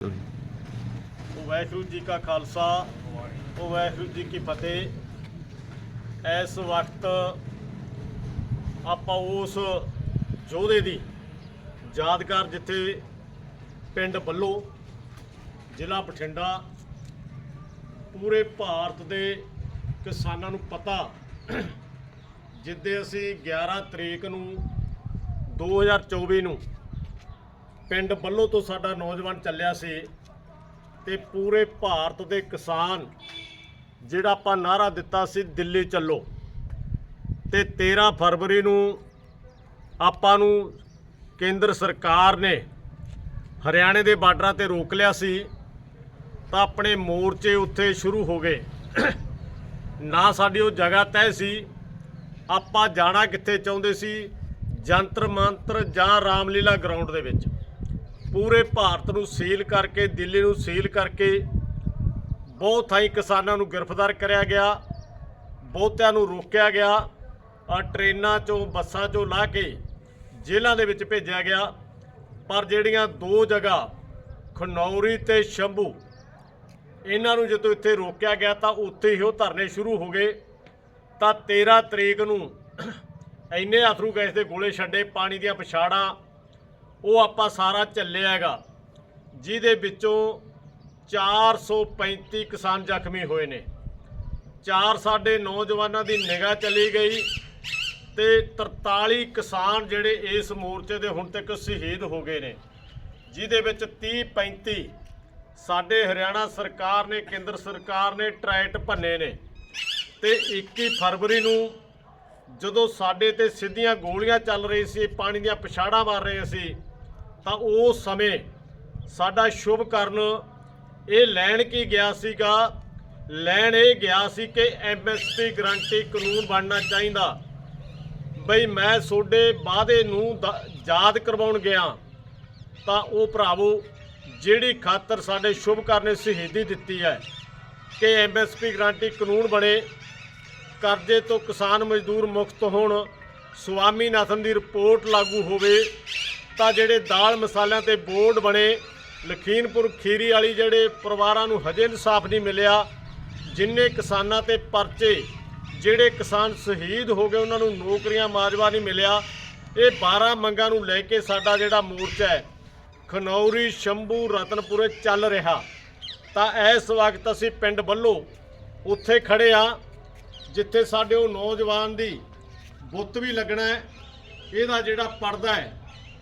ਉਹ ਵਾਹਿਗੁਰੂ ਜੀ ਕਾ ਖਾਲਸਾ, ਉਹ ਵਾਹਿਗੁਰੂ ਜੀ ਕੀ ਫਤਿਹ। ਇਸ ਵਕਤ ਆਪਾਂ ਉਸ ਯੋਧੇ ਦੀ ਯਾਦਗਾਰ ਜਿੱਥੇ ਪਿੰਡ ਬੱਲੋ, ਜ਼ਿਲ੍ਹਾ ਬਠਿੰਡਾ, ਪੂਰੇ ਭਾਰਤ ਦੇ ਕਿਸਾਨਾਂ ਨੂੰ ਪਤਾ, ਜਿੱਦੇ ਅਸੀਂ 11 ਤਰੀਕ ਨੂੰ 2024 ਨੂੰ ਪਿੰਡ ਬੱਲੋ ਤੋਂ ਸਾਡਾ ਨੌਜਵਾਨ ਚੱਲਿਆ ਸੀ ਤੇ ਪੂਰੇ ਭਾਰਤ ਦੇ ਕਿਸਾਨ ਜਿਹੜਾ ਆਪਾਂ ਨਾਰਾ ਦਿੱਤਾ ਸੀ ਦਿੱਲੀ ਚੱਲੋ ਤੇ 13 ਫਰਵਰੀ ਨੂੰ ਆਪਾਂ ਨੂੰ ਕੇਂਦਰ ਸਰਕਾਰ ਨੇ ਹਰਿਆਣੇ ਦੇ ਬਾਰਡਰਾਂ ਤੇ ਰੋਕ ਲਿਆ ਸੀ ਤਾਂ ਆਪਣੇ ਮੋਰਚੇ ਉੱਥੇ ਸ਼ੁਰੂ ਹੋ ਗਏ। ਨਾ ਸਾਡੀ ਉਹ ਜਗ੍ਹਾ ਤੈਅ ਸੀ, ਆਪਾਂ ਜਾਣਾ ਕਿੱਥੇ ਚਾਹੁੰਦੇ ਸੀ? ਜੰਤਰ ਮੰਤਰ ਜਾਂ ਰਾਮਲੀਲਾ ਗਰਾਊਂਡ ਦੇ ਵਿੱਚ। ਪੂਰੇ ਭਾਰਤ ਨੂੰ ਸੀਲ ਕਰਕੇ, ਦਿੱਲੀ ਨੂੰ ਸੀਲ ਕਰਕੇ ਬਹੁਤ ਥਾਈ ਕਿਸਾਨਾਂ ਨੂੰ ਗ੍ਰਿਫਤਾਰ ਕਰਿਆ ਗਿਆ, ਬਹੁਤਿਆਂ ਨੂੰ ਰੋਕਿਆ ਗਿਆ ਆ ਟ੍ਰੇਨਾਂ ਚੋਂ, ਬੱਸਾਂ ਚੋਂ ਲਾ ਕੇ ਜੇਲ੍ਹਾਂ ਦੇ ਵਿੱਚ ਭੇਜਿਆ ਗਿਆ। ਪਰ ਜਿਹੜੀਆਂ ਦੋ ਜਗ੍ਹਾ, ਖਨੌਰੀ ਤੇ ਸ਼ੰਭੂ, ਇਹਨਾਂ ਨੂੰ ਜਦੋਂ ਇੱਥੇ ਰੋਕਿਆ ਗਿਆ ਤਾਂ ਉੱਥੇ ਹੀ ਉਹ ਧਰਨੇ ਸ਼ੁਰੂ ਹੋ ਗਏ। ਤਾਂ 13 ਤਰੀਕ ਨੂੰ ਇੰਨੇ ਅਥਰੂ ਗੈਸ ਦੇ ਗੋਲੇ ਛੱਡੇ, ਪਾਣੀ ਦੀਆਂ ਪਛਾੜਾਂ ਉਹ ਆਪਾਂ ਸਾਰਾ ਚੱਲਿਆ ਹੈਗਾ, ਜਿਹਦੇ ਵਿੱਚੋਂ 435 ਕਿਸਾਨ ਜ਼ਖਮੀ ਹੋਏ ਨੇ। ਚਾਰ ਸਾਡੇ ਨੌਜਵਾਨਾਂ ਦੀ ਨਿਗਾਹ ਚਲੀ ਗਈ ਤੇ 43 ਕਿਸਾਨ ਜਿਹੜੇ ਇਸ ਮੋਰਚੇ ਦੇ ਹੁਣ ਤੱਕ ਸ਼ਹੀਦ ਹੋ ਗਏ ਨੇ, ਜਿਹਦੇ ਵਿੱਚ 30 35 ਸਾਡੇ ਹਰਿਆਣਾ ਸਰਕਾਰ ਨੇ, ਕੇਂਦਰ ਸਰਕਾਰ ਨੇ ਟਰੈਟ ਭੰਨੇ ਨੇ ਤੇ 21 ਫਰਵਰੀ ਨੂੰ ਜਦੋਂ ਸਾਡੇ ਤੇ ਸਿੱਧੀਆਂ ਗੋਲੀਆਂ ਚੱਲ ਰਹੀ ਸੀ, ਪਾਣੀ ਦੀਆਂ ਪਛਾੜਾਂ ਮਾਰ ਰਹੇ ਸੀ ਤਾਂ ਉਸ ਸਮੇਂ ਸਾਡਾ ਸ਼ੁਭ ਕਰਨ ਇਹ ਲੈਣ ਕੀ ਗਿਆ ਸੀਗਾ? ਲੈਣ ਇਹ ਗਿਆ ਸੀ ਕਿ ਐਮਐਸਪੀ ਗਰੰਟੀ ਕਾਨੂੰਨ ਬਣਨਾ ਚਾਹੀਦਾ। ਬਈ ਮੈਂ ਤੁਹਾਡੇ ਵਾਅਦੇ ਨੂੰ ਦ- ਯਾਦ ਕਰਵਾਉਣ ਗਿਆ। ਤਾਂ ਉਹ ਭਰਾਵੋ, ਜਿਹੜੀ ਖਾਤਰ ਸਾਡੇ ਸ਼ੁਭ ਕਰਨ ਨੇ ਸ਼ਹੀਦੀ ਦਿੱਤੀ ਹੈ ਕਿ ਐਮਐਸਪੀ ਗਰੰਟੀ ਕਾਨੂੰਨ ਬਣੇ, ਕਰਜ਼ੇ ਤੋਂ ਕਿਸਾਨ ਮਜ਼ਦੂਰ ਮੁਕਤ ਹੋਣ ਸੁਆਮੀਨਾਥਨ ਦੀ ਰਿਪੋਰਟ ਲਾਗੂ ਹੋਵੇ ਤਾਂ ਜਿਹੜੇ ਦਾਲ ਮਸਾਲਿਆਂ ਤੇ ਬੋਰਡ ਬਣੇ ਲਖੀਮਪੁਰ ਖੀਰੀ ਵਾਲੀ ਜਿਹੜੇ ਪਰਿਵਾਰਾਂ ਨੂੰ ਹਜੇ ਇਨਸਾਫ ਨਹੀਂ ਮਿਲਿਆ, ਜਿੰਨੇ ਕਿਸਾਨਾਂ ਤੇ ਪਰਚੇ, ਜਿਹੜੇ ਕਿਸਾਨ ਸ਼ਹੀਦ ਹੋ ਗਏ, ਉਹਨਾਂ ਨੂੰ ਨੌਕਰੀਆਂ ਮਾਜਵਾ ਨਹੀਂ ਮਿਲਿਆ। ਇਹ 12 ਮੰਗਾਂ ਨੂੰ ਲੈ ਕੇ ਸਾਡਾ ਜਿਹੜਾ ਮੋਰਚਾ ਹੈ, ਖਨੌਰੀ, ਸ਼ੰਭੂ, ਰਤਨਪੁਰੇ ਚੱਲ ਰਿਹਾ। ਤਾਂ ਇਸ ਵਕਤ ਅਸੀਂ ਪਿੰਡ ਵੱਲੋਂ ਉੱਥੇ ਖੜੇ ਆ ਜਿੱਥੇ ਸਾਡੇ ਉਹ ਨੌਜਵਾਨ ਦੀ ਬੁੱਤ ਵੀ ਲੱਗਣਾ ਹੈ, ਇਹਦਾ ਜਿਹੜਾ ਪਰਦਾ ਹੈ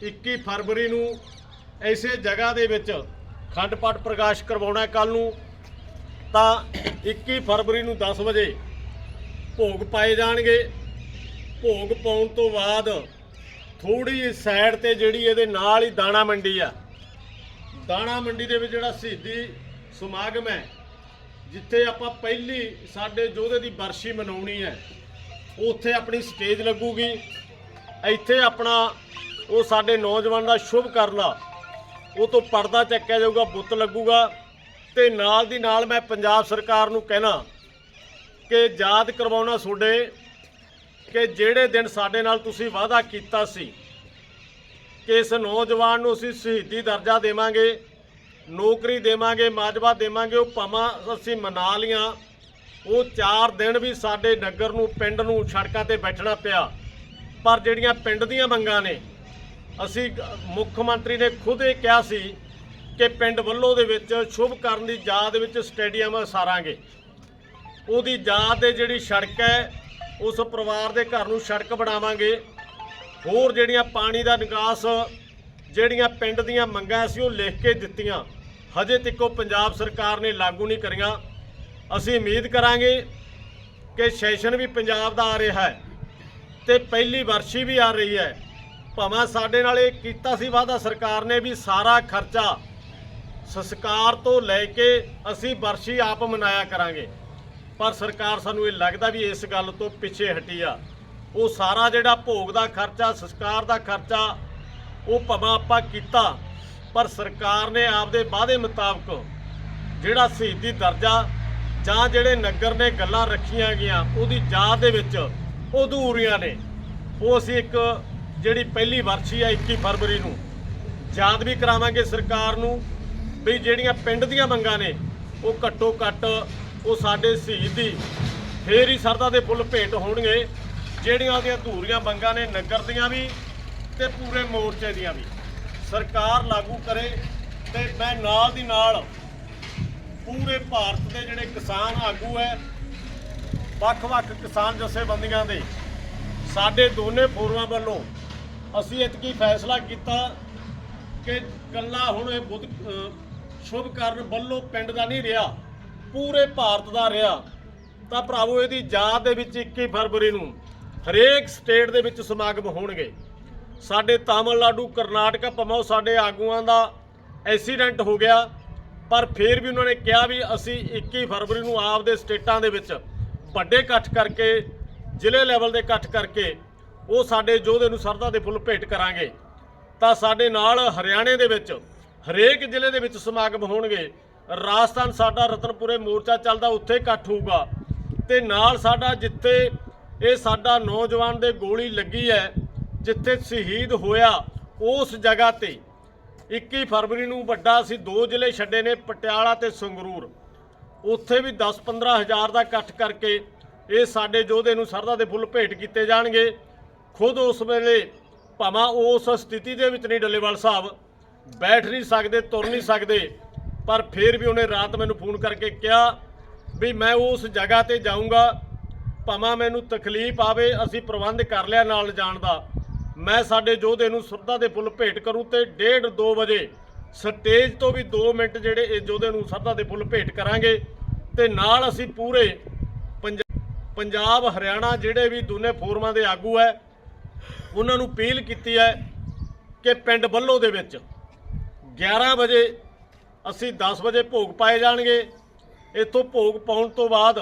21 ਫਰਵਰੀ ਨੂੰ ਐਸੇ ਜਗ੍ਹਾ ਦੇ ਵਿੱਚ ਖੰਡ ਪਾਠ ਪ੍ਰਕਾਸ਼ ਕਰਵਾਉਣਾ ਕੱਲ ਨੂੰ, ਤਾਂ 21 ਫਰਵਰੀ ਨੂੰ 10 ਵਜੇ ਭੋਗ ਪਾਏ ਜਾਣਗੇ। ਭੋਗ ਪਾਉਣ ਤੋਂ ਬਾਅਦ ਥੋੜੀ ਸਾਈਡ ਤੇ ਜਿਹੜੀ ਇਹਦੇ ਨਾਲ ਹੀ ਦਾਣਾ ਮੰਡੀ ਆ। ਦਾਣਾ ਮੰਡੀ ਦੇ ਵਿੱਚ ਜਿਹੜਾ ਸ਼ਹੀਦੀ ਸਮਾਗਮ ਹੈ, ਜਿੱਥੇ ਆਪਾਂ ਪਹਿਲੀ ਸਾਡੇ ਯੋਧੇ ਦੀ ਬਰਸ਼ੀ ਮਨਾਉਣੀ ਹੈ, ਉੱਥੇ ਆਪਣੀ ਸਟੇਜ ਲੱਗੂਗੀ। ਇੱਥੇ ਆਪਣਾ ਉਹ ਸਾਡੇ ਨੌਜਵਾਨ ਦਾ ਸ਼ੁਭ ਕਰਨਾ। ਉਹ ਤੋਂ ਪਰਦਾ ਚੱਕਿਆ ਜਾਊਗਾ, ਬੁੱਤ ਲੱਗੂਗਾ। ਤੇ ਨਾਲ ਦੀ ਨਾਲ ਮੈਂ ਪੰਜਾਬ ਸਰਕਾਰ ਨੂੰ ਕਹਿਣਾ ਕਿ ਯਾਦ ਕਰਵਾਉਣਾ ਤੁਹਾਡੇ ਕਿ ਜਿਹੜੇ ਦਿਨ ਸਾਡੇ ਨਾਲ ਤੁਸੀਂ ਵਾਅਦਾ ਕੀਤਾ ਸੀ ਕਿ ਇਸ ਨੌਜਵਾਨ ਨੂੰ ਅਸੀਂ ਸ਼ਹੀਦੀ ਦਰਜਾ ਦੇਵਾਂਗੇ, ਨੌਕਰੀ ਦੇਵਾਂਗੇ, ਮਾਜਵਾ ਦੇਵਾਂਗੇ, ਉਹ ਭਾਵਾਂ ਅਸੀਂ ਮਨਾ ਲੀਆਂ ਉਹ 4 ਦਿਨ ਵੀ ਸਾਡੇ ਨਗਰ ਨੂੰ, ਪਿੰਡ ਨੂੰ ਸੜਕਾਂ ਤੇ ਬੈਠਣਾ ਪਿਆ। ਪਰ ਜਿਹੜੀਆਂ ਪਿੰਡ ਦੀਆਂ ਮੰਗਾਂ ਨੇ ਅਸੀਂ ਮੁੱਖ ਮੰਤਰੀ ਨੇ ਖੁਦ ਇਹ ਕਿਹਾ ਸੀ ਕਿ ਪਿੰਡ ਵੱਲੋਂ ਦੇ ਵਿੱਚ ਸ਼ੁਭ ਕਰਨ ਦੀ ਯਾਦ ਵਿੱਚ ਸਟੇਡੀਅਮ ਸਾਰਾਂਗੇ। ਉਹਦੀ ਯਾਦ ਦੇ ਜਿਹੜੀ ਸੜਕ ਹੈ, ਉਸ ਪਰਿਵਾਰ ਦੇ ਘਰ ਨੂੰ ਸੜਕ ਬਣਾਵਾਂਗੇ। ਹੋਰ ਜਿਹੜੀਆਂ ਪਾਣੀ ਦਾ ਨਿਕਾਸ, ਜਿਹੜੀਆਂ ਪਿੰਡ ਦੀਆਂ ਮੰਗਾਂ ਸੀ ਉਹ ਲਿਖ ਕੇ ਦਿੱਤੀਆਂ। ਹਜੇ ਤੱਕ ਉਹ ਪੰਜਾਬ ਸਰਕਾਰ ਨੇ ਲਾਗੂ ਨਹੀਂ ਕਰੀਆਂ। ਅਸੀਂ ਉਮੀਦ ਕਰਾਂਗੇ ਕਿ ਸੈਸ਼ਨ ਵੀ ਪੰਜਾਬ ਦਾ ਆ ਰਿਹਾ ਹੈ ਤੇ ਪਹਿਲੀ ਵਰਸ਼ੀ ਵੀ ਆ ਰਹੀ ਹੈ। ਭਾਵੇਂ ਸਾਡੇ ਨਾਲ ਇਹ ਕੀਤਾ ਸੀ ਵਾਅਦਾ, ਸਰਕਾਰ ਨੇ ਵੀ ਸਾਰਾ ਖਰਚਾ ਸੰਸਕਾਰ ਤੋਂ ਲੈ ਕੇ ਅਸੀਂ ਵਰਸ਼ੀ ਆਪ ਮਨਾਇਆ ਕਰਾਂਗੇ। ਪਰ ਸਰਕਾਰ ਸਾਨੂੰ ਇਹ ਲੱਗਦਾ ਵੀ ਇਸ ਗੱਲ ਤੋਂ ਪਿੱਛੇ ਹਟੀ ਆ। ਉਹ ਸਾਰਾ ਜਿਹੜਾ ਭੋਗ ਦਾ ਖਰਚਾ, ਸੰਸਕਾਰ ਦਾ ਖਰਚਾ, ਉਹ ਭਾਵੇਂ ਆਪਾਂ ਕੀਤਾ, ਪਰ ਸਰਕਾਰ ਨੇ ਆਪਦੇ ਵਾਅਦੇ ਮੁਤਾਬਕ ਜਿਹੜਾ ਸ਼ਹੀਦੀ ਦਰਜਾ ਜਾਂ ਜਿਹੜੇ ਨਗਰ ਨੇ ਗੱਲਾਂ ਰੱਖੀਆਂ ਗਈਆਂ, ਉਹਦੀ ਯਾਦ ਦੇ ਵਿੱਚ ਉਹ ਅਧੂਰੀਆਂ ਨੇ। ਉਹ ਅਸੀਂ ਇੱਕ ਜਿਹੜੀ ਪਹਿਲੀ ਵਰਸ਼ੀ ਆ 21 ਫਰਵਰੀ ਨੂੰ। ਯਾਦ ਵੀ ਕਰਾਵਾਂਗੇ ਸਰਕਾਰ ਨੂੰ ਵੀ ਜਿਹੜੀਆਂ ਪਿੰਡ ਦੀਆਂ ਮੰਗਾਂ ਨੇ, ਉਹ ਘੱਟੋ ਘੱਟ ਉਹ ਸਾਡੇ ਸ਼ਹੀਦ ਦੀ ਫੇਰ ਹੀ ਸਰਦਾ ਦੇ ਫੁੱਲ ਭੇਟ ਹੋਣਗੇ। ਜਿਹੜੀਆਂ ਉਹਦੀਆਂ ਅਧੂਰੀਆਂ ਮੰਗਾਂ ਨੇ, ਨਗਰ ਦੀਆਂ ਵੀ ਤੇ ਪੂਰੇ ਮੋਰਚੇ ਦੀਆਂ ਵੀ। ਸਰਕਾਰ ਲਾਗੂ ਕਰੇ ਤੇ ਮੈਂ ਨਾਲ ਦੀ ਨਾਲ ਪੂਰੇ ਭਾਰਤ ਦੇ ਜਿਹੜੇ ਕਿਸਾਨ ਆਗੂ ਹੈ ਵੱਖ-ਵੱਖ ਕਿਸਾਨ ਜਥੇਬੰਦੀਆਂ ਦੇ, ਸਾਡੇ ਦੋਨੇ ਫੋਰਮਾਂ ਵੱਲੋਂ ਅਸੀਂ ਇਤਕੀ ਫੈਸਲਾ ਕੀਤਾ ਕਿ ਕੱਲਾ ਹੁਣ ਇਹ ਬੁੱਧ ਸ਼ੁਭ ਕਰਨ ਵੱਲੋਂ ਪਿੰਡ ਦਾ ਨਹੀਂ ਰਿਹਾ, ਪੂਰੇ ਭਾਰਤ ਦਾ ਰਿਹਾ, ਤਾਂ ਭਰਾਵੋ ਇਹਦੀ ਯਾਦ ਦੇ ਵਿੱਚ 21 ਫਰਵਰੀ ਨੂੰ ਹਰੇਕ ਸਟੇਟ ਦੇ ਵਿੱਚ ਸਮਾਗਮ ਹੋਣਗੇ। ਸਾਡੇ ਤਾਮਿਲਨਾਡੂ, ਕਰਨਾਟਕਾ ਭਮੋ ਸਾਡੇ ਆਗੂਆਂ ਦਾ ਐਕਸੀਡੈਂਟ ਹੋ ਗਿਆ, ਪਰ ਫਿਰ ਵੀ ਉਹਨਾਂ ਨੇ ਕਿਹਾ ਵੀ ਅਸੀਂ 21 ਫਰਵਰੀ ਨੂੰ ਆਪਦੇ ਸਟੇਟਾਂ ਦੇ ਵਿੱਚ ਵੱਡੇ ਇਕੱਠ ਕਰਕੇ, ਜ਼ਿਲ੍ਹੇ ਲੈਵਲ ਦੇ ਇਕੱਠ ਕਰਕੇ ਉਹ ਸਾਡੇ ਯੋਧੇ ਨੂੰ ਸਰਦਾ ਦੇ ਫੁੱਲ ਭੇਟ ਕਰਾਂਗੇ। ਤਾਂ ਸਾਡੇ ਨਾਲ ਹਰਿਆਣੇ ਦੇ ਵਿੱਚ, ਹਰੇਕ ਜ਼ਿਲ੍ਹੇ ਦੇ ਵਿੱਚ ਸਮਾਗਮ ਹੋਣਗੇ। ਰਾਜਸਥਾਨ ਸਾਡਾ ਰਤਨਪੁਰੇ ਮੋਰਚਾ ਚੱਲਦਾ, ਉੱਥੇ ਇਕੱਠ ਹੋਊਗਾ। ਤੇ ਨਾਲ ਸਾਡਾ ਜਿੱਥੇ ਇਹ ਸਾਡਾ ਨੌਜਵਾਨ ਦੇ ਗੋਲੀ ਲੱਗੀ ਹੈ, ਜਿੱਥੇ ਸ਼ਹੀਦ ਹੋਇਆ, ਉਸ ਜਗ੍ਹਾ ਤੇ। 21 ਫਰਵਰੀ ਨੂੰ ਵੱਡਾ ਅਸੀਂ ਦੋ ਜ਼ਿਲ੍ਹੇ ਛੱਡੇ ਨੇ, ਪਟਿਆਲਾ ਤੇ ਸੰਗਰੂਰ। ਉੱਥੇ ਵੀ 10-15 ਹਜ਼ਾਰ ਦਾ ਇਕੱਠ ਕਰਕੇ ਇਹ ਸਾਡੇ ਯੋਧੇ ਨੂੰ ਸਰਦਾ ਦੇ ਫੁੱਲ ਭੇਟ ਕੀਤੇ ਜਾਣਗੇ। ਖੁਦ ਉਸ ਵੇਲੇ ਭਾਵੇਂ ਉਸ ਸਥਿਤੀ ਦੇ ਵਿੱਚ ਨਹੀਂ ਡੱਲੇਵਾਲ ਸਾਹਿਬ, ਬੈਠ ਨਹੀਂ ਸਕਦੇ, ਤੁਰ ਨਹੀਂ ਸਕਦੇ, ਪਰ ਫਿਰ ਵੀ ਉਹਨੇ ਰਾਤ ਮੈਨੂੰ ਫੋਨ ਕਰਕੇ ਕਿਹਾ ਵੀ ਮੈਂ ਉਸ ਜਗ੍ਹਾ ਤੇ ਜਾਊਂਗਾ, ਭਾਵੇਂ ਮੈਨੂੰ ਤਕਲੀਫ ਆਵੇ, ਅਸੀਂ ਪ੍ਰਬੰਧ ਕਰ ਲਿਆ ਨਾਲ ਜਾਣ ਦਾ। ਮੈਂ ਸਾਡੇ ਯੋਧੇ ਨੂੰ ਸਰਦਾ ਦੇ ਫੁੱਲ ਭੇਟ ਕਰੂੰ ਤੇ 1:30 2 ਵਜੇ ਸਟੇਜ ਤੋਂ ਵੀ 2 ਮਿੰਟ ਜਿਹੜੇ ਇਹ ਯੋਧੇ ਨੂੰ ਸਰਦਾ ਦੇ ਫੁੱਲ ਭੇਟ ਕਰਾਂਗੇ ਤੇ ਨਾਲ ਅਸੀਂ ਪੂਰੇ ਪੰਜਾਬ, ਹਰਿਆਣਾ ਜਿਹੜੇ ਵੀ ਦੋਨੇ ਫੋਰਮਾਂ ਦੇ ਆਗੂ ਹੈ ਉਹਨਾਂ ਨੂੰ ਅਪੀਲ ਕੀਤੀ ਹੈ ਕਿ ਪਿੰਡ ਬੱਲੋ ਦੇ ਵਿੱਚ 11 ਵਜੇ ਅਸੀਂ 10 ਵਜੇ ਭੋਗ ਪਾਏ ਜਾਣਗੇ। ਇੱਥੋਂ ਭੋਗ ਪਾਉਣ ਤੋਂ ਬਾਅਦ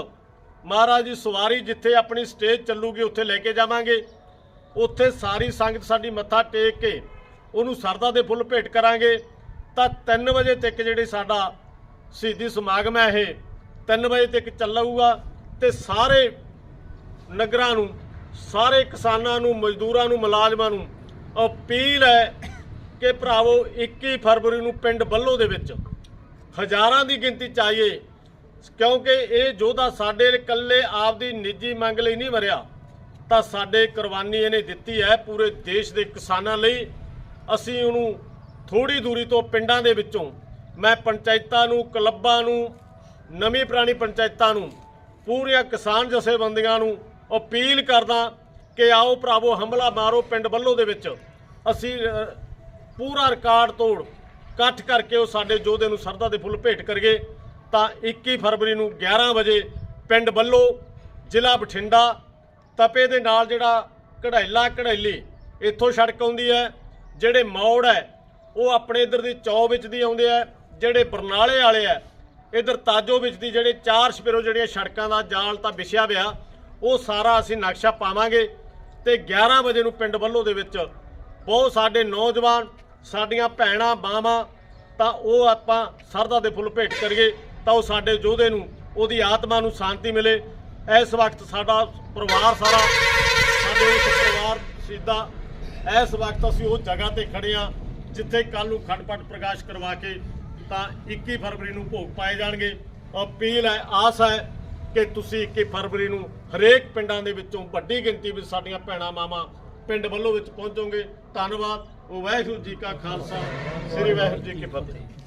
ਮਹਾਰਾਜ ਦੀ ਸਵਾਰੀ ਜਿੱਥੇ ਆਪਣੀ ਸਟੇਜ ਚੱਲੂਗੀ ਉੱਥੇ ਲੈ ਕੇ ਜਾਵਾਂਗੇ। ਉੱਥੇ ਸਾਰੀ ਸੰਗਤ ਸਾਡੀ ਮੱਥਾ ਟੇਕ ਕੇ ਉਹਨੂੰ ਸਰਦਾ ਦੇ ਫੁੱਲ ਭੇਟ ਕਰਾਂਗੇ। ਤਾਂ 3 ਵਜੇ ਤੱਕ ਜਿਹੜੇ ਸਾਡਾ ਸ਼ਹੀਦੀ ਸਮਾਗਮ ਹੈ ਇਹ 3 ਵਜੇ ਤੱਕ ਚੱਲੂਗਾ ਤੇ ਸਾਰੇ ਨਗਰਾਂ ਨੂੰ ਸਾਰੇ ਕਿਸਾਨਾਂ ਨੂੰ, ਮਜ਼ਦੂਰਾਂ ਨੂੰ, ਮੁਲਾਜ਼ਮਾਂ ਨੂੰ ਅਪੀਲ ਹੈ ਕਿ ਭਰਾਵੋ 21 ਫਰਵਰੀ ਨੂੰ ਪਿੰਡ ਬੱਲੋ ਦੇ ਵਿੱਚ ਹਜ਼ਾਰਾਂ ਦੀ ਗਿਣਤੀ ਚਾਹੀਏ ਕਿਉਂਕਿ ਇਹ ਯੋਧਾ ਸਾਡੇ ਇਕੱਲੇ ਆਪਦੀ ਨਿੱਜੀ ਮੰਗ ਲਈ ਨਹੀਂ ਮਰਿਆ ਤਾਂ ਸਾਡੇ ਕੁਰਬਾਨੀ ਇਹਨੇ ਦਿੱਤੀ ਹੈ ਪੂਰੇ ਦੇਸ਼ ਦੇ ਕਿਸਾਨਾਂ ਲਈ। ਅਸੀਂ ਉਹਨੂੰ ਥੋੜੀ ਦੂਰੀ ਤੋਂ ਪਿੰਡਾਂ ਦੇ ਵਿੱਚੋਂ, ਮੈਂ ਪੰਚਾਇਤਾਂ ਨੂੰ, ਕਲੱਬਾਂ ਨੂੰ, ਨਵੀਂ ਪੁਰਾਣੀ ਪੰਚਾਇਤਾਂ ਨੂੰ, ਪੂਰੀਆਂ ਕਿਸਾਨ ਜਥੇਬੰਦੀਆਂ ਨੂੰ ਅਪੀਲ ਕਰਦਾ ਕਿ ਆਓ ਭਰਾਵੋ, ਹਮਲਾ ਮਾਰੋ ਪਿੰਡ ਵੱਲੋਂ ਦੇ ਵਿੱਚ। ਅਸੀਂ ਪੂਰਾ ਰਿਕਾਰਡ ਤੋੜ, ਇਕੱਠ ਕਰਕੇ ਉਹ ਸਾਡੇ ਯੋਧੇ ਨੂੰ ਸਰਦਾ ਦੇ ਫੁੱਲ ਭੇਟ ਕਰੀਏ, ਤਾਂ 21 ਫਰਵਰੀ ਨੂੰ 11 ਵਜੇ ਪਿੰਡ ਵੱਲੋਂ ਜ਼ਿਲ੍ਹਾ ਬਠਿੰਡਾ ਤਪੇ ਦੇ ਨਾਲ ਜਿਹੜਾ ਕਢਾਈਲਾ ਕਢਾਈਲੀ ਇੱਥੋਂ ਸੜਕ ਆਉਂਦੀ ਹੈ, ਜਿਹੜੇ ਮੌੜ ਹੈ, ਉਹ ਆਪਣੇ ਇਧਰ ਦੀ ਚੌ ਵਿੱਚ ਦੀ ਆਉਂਦੇ ਆ ਜਿਹੜੇ ਬਰਨਾਲੇ ਵਾਲੇ ਆ ਇਧਰ ਤਾਜੋ ਵਿੱਚ ਦੀ ਜਿਹੜੇ ਚਾਰ ਸਪਿਰੋ ਜਿਹੜੀਆਂ ਸੜਕਾਂ ਦਾ ਜਾਲ ਤਾਂ ਵਿਛਿਆ ਪਿਆ ਉਹ ਸਾਰਾ ਅਸੀਂ ਨਕਸ਼ਾ ਪਾਵਾਂਗੇ ਤੇ 11 ਵਜੇ ਨੂੰ ਪਿੰਡ ਵੱਲੋਂ ਦੇ ਵਿੱਚ ਬਹੁਤ ਸਾਡੇ ਨੌਜਵਾਨ, ਸਾਡੀਆਂ ਭੈਣਾਂ ਬਾਵਾਂ ਤਾਂ ਉਹ ਆਪਾਂ ਸਰਦਾ ਦੇ ਫੁੱਲ ਭੇਟ ਕਰੀਏ, ਤਾਂ ਉਹ ਸਾਡੇ ਯੋਧੇ ਨੂੰ, ਉਹਦੀ ਆਤਮਾ ਨੂੰ ਸ਼ਾਂਤੀ ਮਿਲੇ। ਇਸ ਵਕਤ ਸਾਡਾ ਪਰਿਵਾਰ ਸਾਰਾ, ਸਾਡੇ ਇਸ ਪਰਿਵਾਰ ਸਿੱਧਾ ਇਸ ਵਕਤ ਅਸੀਂ ਉਹ ਜਗ੍ਹਾ ਤੇ ਖੜੇ ਆ ਜਿੱਥੇ ਕੱਲ ਨੂੰ ਖੰਡਪਟ ਪ੍ਰਕਾਸ਼ ਕਰਵਾ ਕੇ ਤਾਂ 21 ਫਰਵਰੀ ਨੂੰ ਭੋਗ ਪਾਏ ਜਾਣਗੇ। ਅਪੀਲ ਹੈ, ਆਸ ਹੈ ਕਿ ਤੁਸੀਂ 21 ਫਰਵਰੀ ਨੂੰ ਹਰੇਕ ਪਿੰਡਾਂ ਦੇ ਵਿੱਚੋਂ ਵੱਡੀ ਗਿਣਤੀ ਵਿੱਚ ਸਾਡੀਆਂ ਭੈਣਾਂ ਮਾਵਾਂ ਪਿੰਡ ਵੱਲੋਂ ਵਿੱਚ ਪਹੁੰਚੋਗੇ। ਧੰਨਵਾਦ। ਵਾਹਿਗੁਰੂ ਜੀ ਕਾ ਖਾਲਸਾ, ਸ੍ਰੀ ਵਾਹਿਗੁਰੂ ਜੀ ਕੀ ਫਤਿਹ।